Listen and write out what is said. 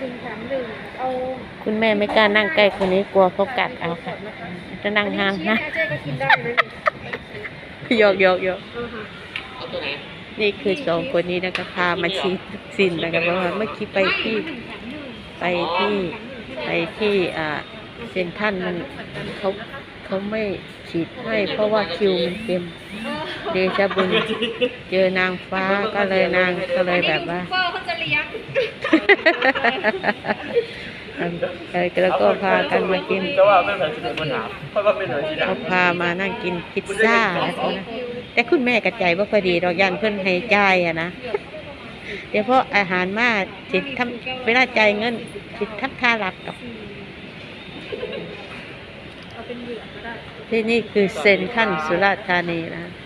ถึงแถมหนึ่งเอาคุณแม่ไม่กล้านั่งใกล้คนนี้กลัวเขากัดเอาค่ะ จะนั่งห่างนะนะเจ๊ก็กินได้นะนี่หยอกหยอกหยอกเอาค่ะนี่คือสองคนนี้นะคะพามาฉีดวัคซีนนะคะเพราะว่าเมื่อกี้ไปที่ไปที่ไปที่อ่าเซนทรันมันเขาเขาไม่ฉีดให้เพราะว่าคิวมันเต็ม เดชะบุญเจอนางฟ้าก็เลยนางก็เลยแบบว่าเฟอร์เขาจะเลี้ยงเออแล้วก็พากันมากินแต่ว่าไม่เหมือนสิบเอ็ดคนถามเพราะว่าไม่เหมือนสิบเอ็ดเขาพามานั่งกินพิซซ่านะคะนะแต่คุณแม่กระใจว่าพอดีดอกยันเพื่อนให้จ่ายอะนะเดี๋ยวเพราะอาหารมาสิทำเวลาจ่ายเงินสิทักค่ารับกับเอาเป็นเหยื่อก็ได้ที่นี่คือเซนทรันสุราษฎร์ธานีนะเ